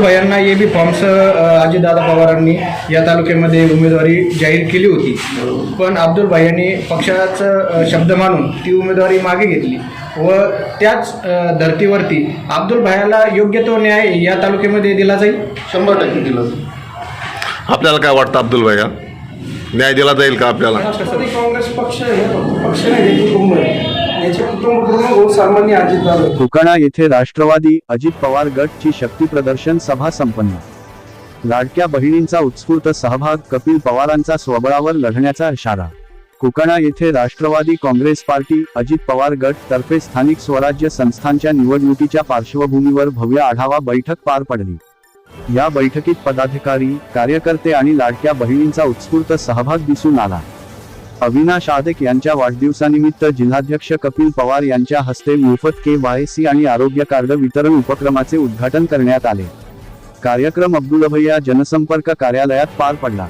भयांना A B forms Ajitdada पवारांनी या तालुक्यामध्ये उमेदवारी जाहीर केली होती. पण अब्दुल भाई पक्षाचं अ, शब्द मानून ती उमेदवारी मागे घेतली व त्याच धर्तीवरती अब्दुल भायाला योग्य तो न्याय या तालुक्यामध्ये दिला जाईल? शंभर टक्के दिलं आपल्याला काय वाटतं अब्दुल भैया न्याय दिला जाईल का आपल्याला? राष्ट्रवादी काँग्रेस पक्ष हे फक्त पक्ष नाही आहे याचे येथे राष्ट्रवादी अजित पवार गटची शक्ती प्रदर्शन सभा संपन्न. लाडक्या बहिणींचा उत्स्फूर्त सहभाग कपिल पवारांचा स्वबळावर लढण्याचा इशारा. कोकणा येथे राष्ट्रवादी काँग्रेस पार्टी अजित पवार गट तर्फे स्थानिक स्वराज्य संस्थांच्या निवडणुकीच्या पार्श्वभूमीवर भव्य आढावा बैठक पार पडली. या बैठकीत पदाधिकारी कार्यकर्ते आणि लाडक्या बहिणींचा उत्स्फूर्त सहभाग दिसून आला. अविनाश आदेक यांच्या वाढदिवसानिमित्त जिल्हाध्यक्ष कपिल पवार यांच्या हस्ते मोफत के वाय सी आणि आरोग्य कार्ड वितरण उपक्रमाचे उद्घाटन करण्यात आले. कार्यक्रम अब्दुलभैया जनसंपर्क कार्यालयात पार पडला.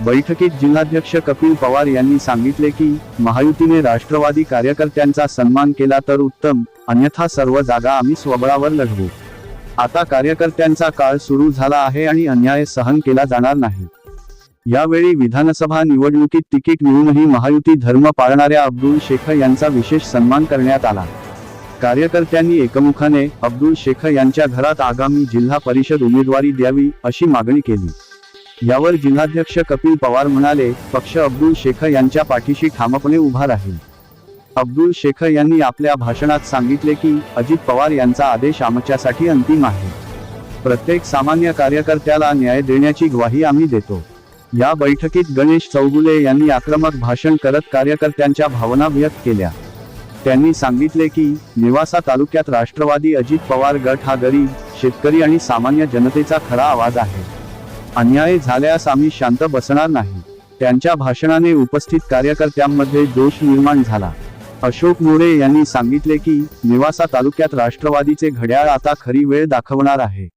बैठकीत जिल्हाध्यक्ष कपिल पवार यांनी सांगितले की महायुतीने राष्ट्रवादी कार्यकर्त्यांचा सन्मान केला तर उत्तम अन्यथा सर्व जागा आम्ही स्वबळावर लढवू. आता कार्यकर्त्यांचा काळ सुरू झाला आहे आणि अन्याय सहन केला जाणार नाही. यावेळी विधानसभा निवडणुकीत तिकीट मिळूनही महायुती धर्म पाळणाऱ्या अब्दुल शेख यांचा विशेष सन्मान करण्यात आला. कार्यकर्त्यांनी एकमुखाने अब्दुल शेख यांच्या घरात आगामी जिल्हा परिषद उमेदवारी द्यावी अशी मागणी केली. यावर जिल्हाध्यक्ष कपिल पवार म्हणाले पक्ष अब्दुल शेख यांच्या पाठीशी ठामपणे उभा राहील. अब्दुल शेख यांनी आपल्या भाषणात सांगितले की अजित पवार यांचा आदेश आमच्यासाठी अंतिम आहे. प्रत्येक सामान्य कार्यकर्त्याला न्याय देण्याची ग्वाही आम्ही देतो. या बैठकीत गणेश चौगुले यांनी आक्रमक भाषण करत कार्यकर्त्यांच्या भावना व्यक्त केल्या. त्यांनी सांगितले की निवासा तालुक्यात राष्ट्रवादी अजित पवार गट हा गरीब शेतकरी आणि सामान्य जनतेचा खरा आवाज आहे. अन्याय झाल्यास आम्ही शांत बसणार नाही. त्यांच्या भाषणाने उपस्थित कार्यकर्त्यांमध्ये जोश निर्माण झाला. अशोक मोरे यांनी सांगितले की निवासा तालुक्यात राष्ट्रवादीचे घड्याळ आता खरी वेळ दाखवणार आहे.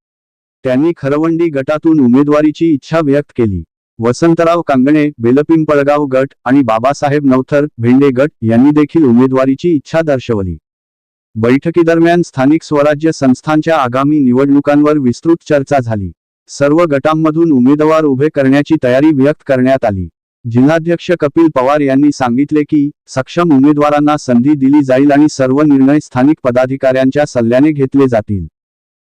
त्यांनी खरवंडी गटातून उमेदवारीची इच्छा व्यक्त केली. वसंतराव कांगणे बेलपिंपळगाव गट आणि बाबासाहेब नवथर भेंडे गट यांनी देखील उमेदवारीची इच्छा दर्शवली. बैठकीदरम्यान स्थानिक स्वराज्य संस्थांच्या आगामी निवडणुकांवर विस्तृत चर्चा झाली. सर्व गटांमधून उमेदवार उभे करण्याची तयारी व्यक्त करण्यात आली. जिल्हाध्यक्ष कपिल पवार यांनी सांगितले की सक्षम उमेदवारांना संधी दिली जाईल आणि सर्व निर्णय स्थानिक पदाधिकाऱ्यांच्या सल्ल्याने घेतले जातील.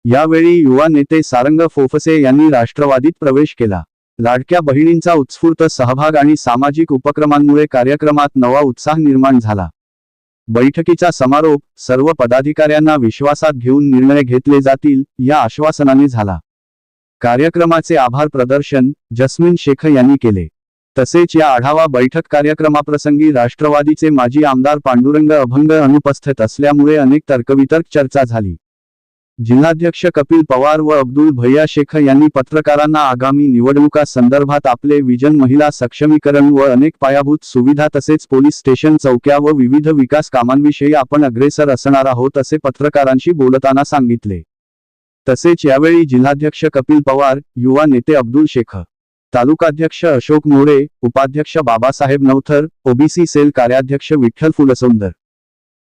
यावेळी युवा नेते सारंग फोफसे यांनी राष्ट्रवादीत प्रवेश केला. लाडक्या बहिणींचा उत्स्फूर्त सहभाग आणि सामाजिक उपक्रमांमुळे कार्यक्रमात नवा उत्साह निर्माण झाला. बैठकीचा समारोप सर्व पदाधिकाऱ्यांना विश्वासात घेऊन निर्णय घेतले जातील या आश्वासनाने झाला. कार्यक्रमाचे आभार प्रदर्शन जस्मिन शेख यांनी केले. तसेच या आढावा बैठक कार्यक्रमाप्रसंगी राष्ट्रवादीचे माजी आमदार पांडुरंग अभंग अनुपस्थित असल्यामुळे अनेक तर्कवितर्क चर्चा झाली. जिल्हाध्यक्ष कपिल पवार व अब्दुल भैया शेख यांनी पत्रकारांना आगामी निवडणुका संदर्भात आपले विजन महिला सक्षमीकरण व अनेक पायाभूत सुविधा तसेच पोलीस स्टेशन चौक्या व विविध विकास कामांविषयी आपण अग्रेसर असणार आहोत असे पत्रकारांशी बोलताना सांगितले. तसेच यावेळी जिल्हाध्यक्ष कपिल पवार युवा नेते अब्दुल शेख तालुकाध्यक्ष अशोक मोरे उपाध्यक्ष बाबासाहेब नवथर ओबीसी सेल कार्याध्यक्ष विठ्ठल फुलसुंदर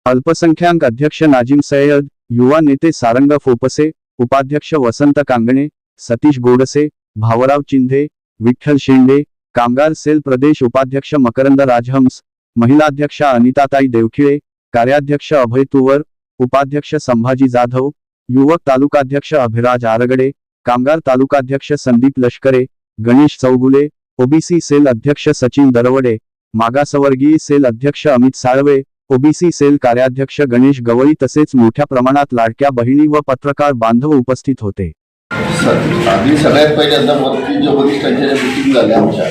अल्पसंख्याक अध्यक्ष नाजिम सय्यद युवा नेते सारंग फोपसे उपाध्यक्ष वसंत कांगणे सतीश गोडसे भावराव चिंधे विठ्ठल शेंडे कामगार सेल प्रदेश उपाध्यक्ष मकरंद राजहंस महिलाध्यक्ष अनिताताई देवखिळे कार्याध्यक्ष अभय तुवर उपाध्यक्ष संभाजी जाधव युवक तालुकाध्यक्ष अभिराज आरगडे कामगार तालुकाध्यक्ष संदीप लष्करे गणेश चौगुले ओबीसी सेल अध्यक्ष सचिन दरवडे मागासवर्गीय सेल अध्यक्ष अमित साळवे ओबीसी सेल कार्याध्यक्ष गणेश गवळी तसेच मोठ्या प्रमाणात लाडक्या बहिणी व पत्रकार बांधव उपस्थित होते. स- आधी सगळ्यात पहिल्यांदा वरती जे वरिष्ठांच्या ज्या मिटिंग झाल्या आमच्या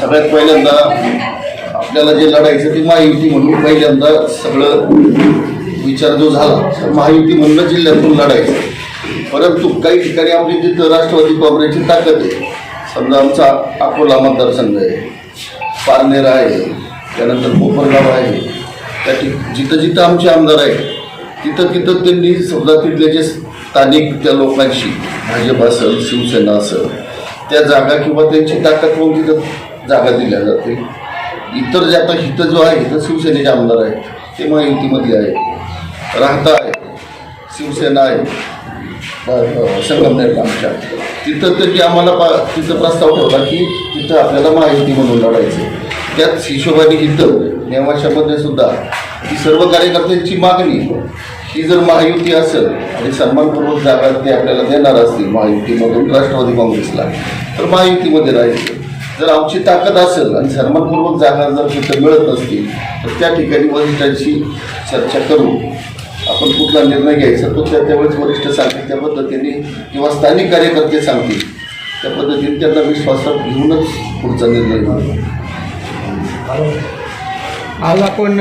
सगळ्यात पहिल्यांदा आपल्याला जे लढायचं ते महायुती म्हणून पहिल्यांदा सगळं विचार जो झाला तर महायुती म्हणून जिल्ह्यातून लढायचं. परंतु काही ठिकाणी आपली तिथं राष्ट्रवादी काँग्रेसची ताकद आहे समजा आमचा अकोला मतदारसंघ आहे पारनेर आहे त्यानंतर कोपरगाव आहे त्या जिथं जिथं आमचे आमदार आहेत तिथं तिथं त्यांनी समजा तिथले जे स्थानिक त्या लोकांशी भाजप असेल शिवसेना असेल त्या जागा किंवा त्यांची ताकद म्हणून तिथं जागा दिल्या जाते? इतर जे आता हिथं जो आहे इथं शिवसेनेचे आमदार आहेत ते महायुतीमधले आहेत राहता आहे शिवसेना आहे संगमनेर आमच्या. तिथं त्यांनी आम्हाला पा तिथं प्रस्ताव ठेवला की तिथं आपल्याला महायुती म्हणून लढायचं त्याच हिशोबाने इथं नेवाशामध्ये सुद्धा ही सर्व कार्यकर्त्यांची मागणी ही जर महायुती असेल आणि सन्मानपूर्वक जागा ते आपल्याला देणार असतील महायुतीमधून राष्ट्रवादी काँग्रेसला तर महायुतीमध्ये राहायचं. जर आमची ताकद असेल आणि सन्मानपूर्वक जागा जर तिथं मिळत नसतील तर त्या ठिकाणी वरिष्ठांशी चर्चा करू. आपण कुठला निर्णय घ्यायचा तो त्या त्यावेळेस वरिष्ठ सांगतील त्या पद्धतीने किंवा स्थानिक कार्यकर्ते सांगतील त्या पद्धतीने त्यांना विश्वासात घेऊनच पुढचा निर्णय घेऊ आज आपण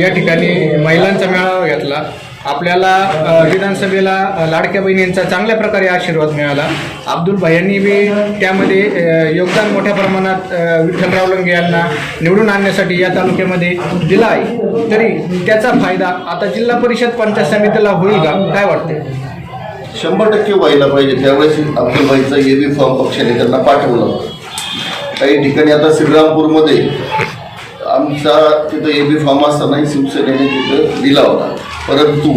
या ठिकाणी महिलांचा मेळावा घेतला. आपल्याला विधानसभेला लाडक्या बहिणींचा चांगल्या प्रकारे आशीर्वाद मिळाला. अब्दुल भाईंनी बी त्यामध्ये योगदान मोठ्या प्रमाणात विठ्ठलराव लंगे यांना निवडून आणण्यासाठी या तालुक्यामध्ये दिला आहे. तरी त्याचा फायदा आता जिल्हा परिषद पंचायत समितीला होईल का? काय वाटते शंभर टक्के व्हायला पाहिजे. त्यावेळेस अब्दुलबाईचा ए बी फॉर्म पक्षाने त्यांना पाठवलं. काही ठिकाणी आता श्रीरामपूरमध्ये आमचा तिथं ए बी फॉर्म असतानाही शिवसेनेने तिथं दिला होता. परंतु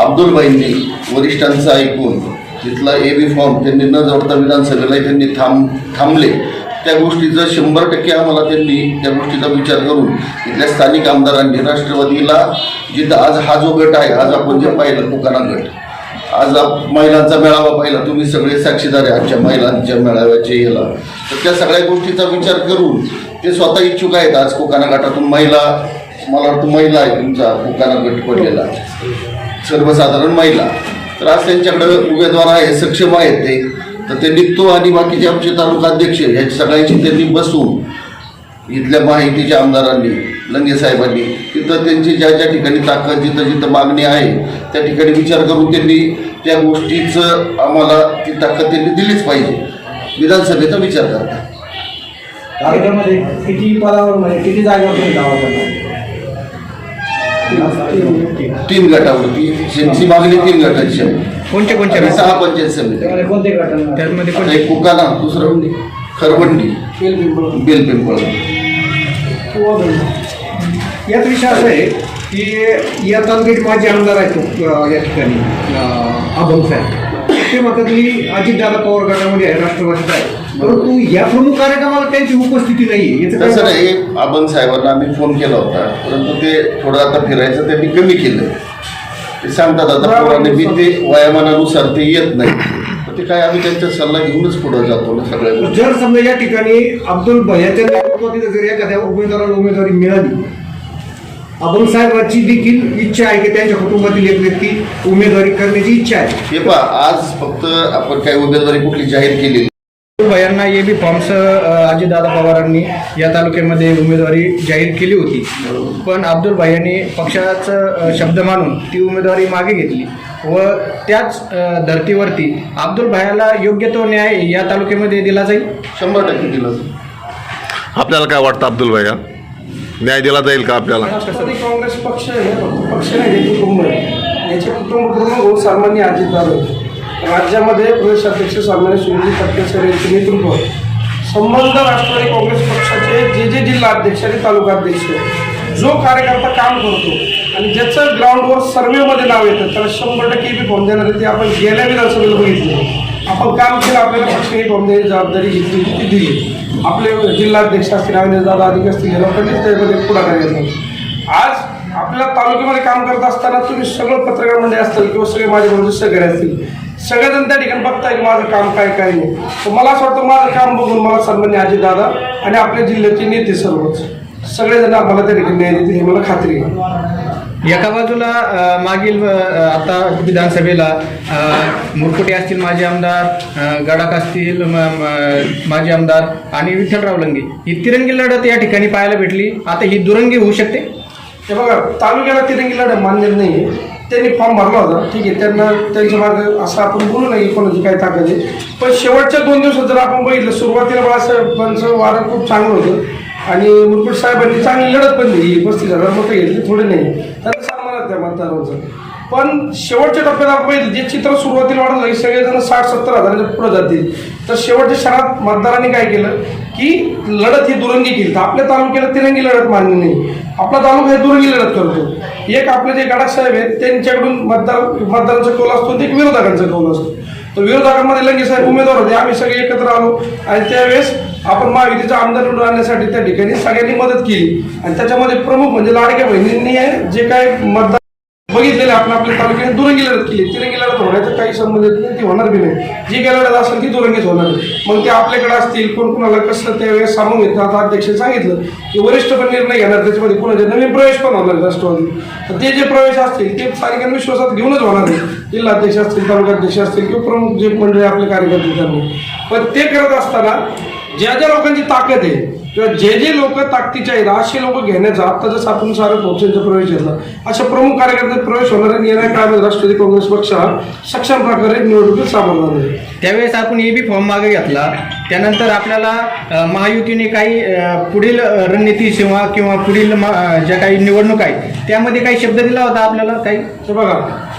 अब्दुलबाईंनी वरिष्ठांचं ऐकून तिथला ए बी फॉर्म त्यांनी न जोडता विधानसभेलाही त्यांनी थांब थांबले त्या गोष्टीचं शंभर टक्के आम्हाला त्यांनी त्या गोष्टीचा विचार करून इथल्या स्थानिक आमदारांनी राष्ट्रवादीला जिथं आज हा जो गट आहे आज आपण जे पाहिलं दुकाना गट आज आप महिलांचा मेळावा पाहिला तुम्ही सगळे साक्षीदार आहे आजच्या महिलांच्या मेळाव्याचे याला. तर त्या सगळ्या गोष्टीचा विचार करून ते स्वतः इच्छुक आहेत. आज कोकाना गटातून महिला मला वाटतं महिला आहे तुमचा कोकाना गट पडलेला. सर्वसाधारण महिला. तर आज त्यांच्याकडे उमेदवार आहे सक्षम आहेत ते. तर ते निघतो आणि बाकीचे आमचे तालुका अध्यक्ष या सगळ्यांची त्यांनी बसून इथल्या माहितीच्या आमदारांनी लंगे साहेबांनी तिथं त्यांची ज्या ज्या ठिकाणी ताकद जिथं जिथं मागणी आहे त्या ठिकाणी विचार करून त्यांनी त्या गोष्टीचं आम्हाला ती ताकद त्यांनी दिलीच पाहिजे. विधानसभेचा विचार करतात. तालुक्यामध्ये किती पदावर म्हणजे किती जागेवर तुम्ही दावा करणार तीन गटावरती. त्यांची मागणी तीन गटाची आहे कोणते कोणते? आणि गट? सहा पंचायत समिती. त्यामध्ये कोणते गट त्यामध्ये आता कोणते एक कुकाना दुसरं खरवंडी. बेल पिंपळ. यात विषय असा आहे की या तालुक्याचे माजी आमदार आहेत अ, या ठिकाणी अभंग साहेब. ते म्हणतात की अजितदादा पवार गटामध्ये आहे राष्ट्रवादीचा आहे. परंतु या प्रमुख कार्यक्रमाला त्यांची उपस्थिती नाही याचं तसं नाही. आबन साहेबांना आम्ही फोन केला होता. परंतु ते थोडं आता फिरायचं त्यांनी कमी केलं. ते सांगतात आता पोराने बी ते वयामानानुसार ते येत नाही. तर ते काय आम्ही त्यांचा सल्ला घेऊनच पुढे जातो ना सगळ्या गोष्टी. जर समजा या ठिकाणी अब्दुल भैयाच्या नेतृत्वातील जर एखाद्या उमेदवाराला उमेदवारी मिळाली अभंग साहेबांची देखील इच्छा आहे की त्यांच्या कुटुंबातील एक व्यक्ती उमेदवारी करण्याची इच्छा आहे. हे पहा आज फक्त आपण काही उमेदवारी कुठली जाहीर केली? भयांना ए बी फॉर्म्स अजितदादा पवारांनी या तालुक्यामध्ये उमेदवारी जाहीर केली होती. पण अब्दुल भाई पक्षाचं शब्द मानून ती उमेदवारी मागे घेतली व त्याच धर्तीवरती अब्दुल भायाला योग्य तो न्याय या तालुक्यामध्ये दिला जाईल. शंभर टक्के दिलं आपल्याला काय वाटतं अब्दुल भैया न्याय दिला जाईल का आपल्याला? राष्ट्रवादी काँग्रेस पक्ष हे पक्ष नाही हे कुटुंब आहे. याचे कुटुंब पूर्ण हो सन्मान्य अजितदादा राज्यामध्ये प्रदेश अध्यक्ष सामान्य सुनील तटकरे यांचे नेतृत्व. संबंध राष्ट्रवादी काँग्रेस पक्षाचे जे जे जिल्हा अध्यक्ष आणि तालुका अध्यक्ष जो कार्यकर्ता काम करतो आणि ज्याचं ग्राउंडवर सर्वेमध्ये नाव येतं त्याला शंभर टक्के बी फॉर्म देणार आहे ते आपण गेल्या विधानसभेला बघितलं. आपण काम केलं आपल्याला पक्षाने फॉर्म जबाबदारी घेतली ती दिली. आपले जिल्हाध्यक्ष असतील अनिल दादा अधिक असतील लोकांनीच त्यामध्ये पुढाकार घेतला आज आपल्या तालुक्यामध्ये काम करत असताना तुम्ही सगळं पत्रकार मंडळी असतील किंवा सगळे माझे बरोबर सहकारी असतील. सगळेजण त्या ठिकाणी बघताय की माझं काम काय काय नाही. तर मला असं वाटतं माझं काम बघून मला सन्मान्य अजित दादा आणि आपल्या जिल्ह्याचे नेते सर्वच. सगळेजण आम्हाला त्या ठिकाणी न्याय देते हे मला खात्री आहे. एका बाजूला मागील आता विधानसभेला मुरकुटे असतील माजी आमदार गडाख असतील माजी आमदार आणि विठ्ठलराव लंगे. ही तिरंगी लढत या ठिकाणी पाहायला भेटली. आता ही दुरंगी होऊ शकते? हे बघा तालुक्याला तिरंगी लढत मान्य नाही त्यांनी फॉर्म भरला होता. ठीक आहे त्यांना त्यांच्या मार्ग असं आपण बोलू नाही कोणाची काय ताकद आहे. पण शेवटच्या दोन दिवसात जर आपण बघितलं सुरुवातीला बाळासाहेबांचं वारं खूप चांगलं होतं. आणि मुरकुट साहेबांनी चांगली लढत पण दिली पस्तीस हजार मतं घेतली थोडे नाही. त्यांना सन्मान त्या मतदारांचं पण शेवटच्या टप्प्यात आपण जे चित्र सुरुवातीला वाढलं की सगळेजण साठ सत्तर हजाराच्या पुढे जातील. तर शेवटच्या क्षणात मतदारांनी काय केलं की लढत ही दुरंगी केली. तर आपल्या तालुक्याला तिरंगी लढत मान्य नाही. आपला तालुका हे दुरंगी लढत करतो. एक आपले जे गडाख साहेब आहेत त्यांच्याकडून मतदार मतदारांचा कौल असतो ते एक विरोधकांचा कौल असतो. तर विरोधकांमध्ये लंगे साहेब उमेदवार होते. आम्ही सगळे एकत्र आलो. आणि त्यावेळेस आपण महायुतीचा आमदार निवडून आणण्यासाठी त्या ठिकाणी सगळ्यांनी मदत केली. आणि त्याच्यामध्ये प्रमुख म्हणजे लाडक्या बहिणींनी जे काय मतदार बघितलेले आपण आपल्या तालुक्याने दुरंगी लढत केली. तिरंगी लढत होण्याचा काही संबंध नाही ती होणार बी नाही. जी काही लढत असेल ती दुरंगीच होणार मग ते आपल्याकडे असतील कोण कोणाला कसं त्यावेळेस सांगून घेतलं? आता अध्यक्ष सांगितलं की वरिष्ठ पण निर्णय घेणार त्याच्यामध्ये कोणाचे नवीन प्रवेश पण होणार राष्ट्रवादी तर ते जे प्रवेश असतील ते स्थानिकांना विश्वासात घेऊनच होणार जिल्हाध्यक्ष असतील तालुकाध्यक्ष असतील किंवा प्रमुख जे मंडळी आपले कार्यकर्ते त्यांनी. पण ते करत असताना ज्या ज्या लोकांची ताकद आहे किंवा जे जे लोक ताकदीचे आहेत असे लोक घेण्याचा आता जसं आपण सारं पोहोचायचा प्रवेश घेतला अशा प्रमुख कार्यकर्ते प्रवेश होणार आणि येणाऱ्या काळामध्ये राष्ट्रवादी काँग्रेस पक्ष हा सक्षम प्रकारे निवडणुकीत सामोरणार आहे. त्यावेळेस आपण ए बी फॉर्म मागे घेतला. त्यानंतर आपल्याला महायुतीने काही पुढील रणनीती किंवा किंवा पुढील ज्या काही निवडणूक आहेत त्यामध्ये काही शब्द दिला होता आपल्याला काही? बघा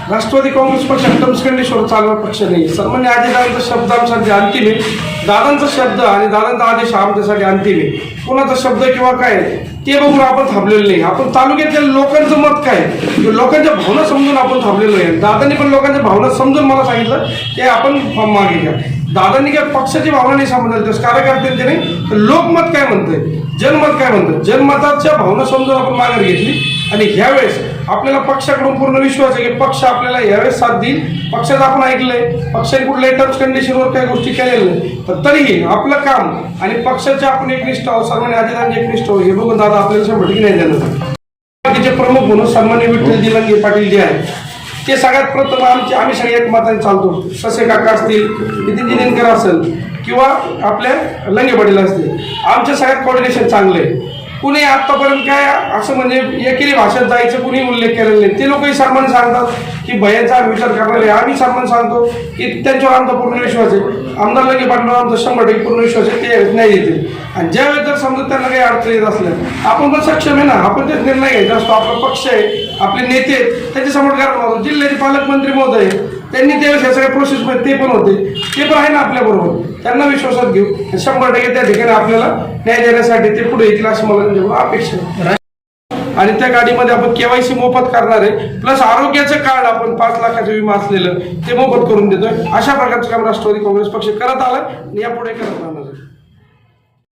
राष्ट्रवादी काँग्रेस पक्ष टर्म्स कंडिशनवर पक्ष नाही. सन्मान्य आजीदादांचा शब्द आमच्यासाठी अंतिम आहे. दादांचा शब्द आणि दादांचा आदेश आमच्यासाठी अंतिम आहे. कोणाचा शब्द किंवा काय ते बघून आपण थांबलेलो नाही. आपण तालुक्यातल्या लोकांचं मत काय लोकांच्या भावना समजून आपण थांबलेलो आहे दादांनी पण लोकांच्या भावना समजून मला सांगितलं की आपण फॉर्म मागे घ्या. दादांनी काय पक्षाची भावना नाही समजली तर कार्यकर्त्यांचे नाही. तर लोकमत काय म्हणतंय? जनमत काय म्हणतं जनमताच्या भावना समजून आपण माघार घेतली. आणि ह्यावेळेस आपल्याला पक्षाकडून पूर्ण विश्वास आहे की पक्ष आपल्याला यावेळेस साथ देईल. पक्षाचं आपण ऐकलंय पक्षाने कुठल्याही टर्म्स कंडिशनवर काही गोष्टी केलेल्या नाही पण तरीही आपलं काम आणि पक्षाचे आपण एकनिष्ठ आहोत सर्वांनी आदिलांचे एकनिष्ठ आहोत हे बघून दादा आपल्याला शंभर टक्के नाही देणार बाकीचे प्रमुख म्हणून सन्मान्य विठ्ठल लंगे पाटील जे आहेत ते सगळ्यात प्रथम आमचे आम्ही सगळे एक मताने चालतो. ससे काका असतील नितीन जिनेनकर असेल किंवा आपल्या लंगे पाटील असतील. आमच्या सगळ्यात कॉर्डिनेशन चांगलं आहे. कुणी आतापर्यंत काय असं म्हणजे एकेरी भाषेत जायचं कुणी उल्लेख केलेला नाही. ते लोकही सामान सांगतात की भयांचा विचार करणारे आहे आम्ही सामान सांगतो की त्यांच्यावर आमचा पूर्ण विश्वास आहे. आमदार लगे पाटलावर आमचा शंभर टक्के पूर्ण विश्वास आहे ते नाही येते आणि ज्यावेळेस जर समजा त्यांना काही अडचण येत असल्या आपण पण सक्षम आहे ना आपण तेच निर्णय घ्यायचा असतो. आपला पक्ष आहे आपले नेते आहेत त्याचे सपोर्ट जिल्ह्याचे पालकमंत्री महोदय त्यांनी त्यावेळेस ह्या सगळ्या प्रोसेसमध्ये ते पण होते. ते पण आहे ना आपल्याबरोबर. त्यांना विश्वासात घेऊ. शंभर टक्के त्या ठिकाणी आपल्याला न्याय देण्यासाठी ते पुढे येतील असं मला म्हणजे अपेक्षा आणि त्या गाडीमध्ये आपण केवायसी मोफत करणार आहे. प्लस आरोग्याचं कार्ड आपण पाच लाखाचं विमा असलेलं ते मोफत करून देतोय. अशा प्रकारचं काम राष्ट्रवादी काँग्रेस पक्ष करत आलं आणि यापुढे करत राहणार आहे.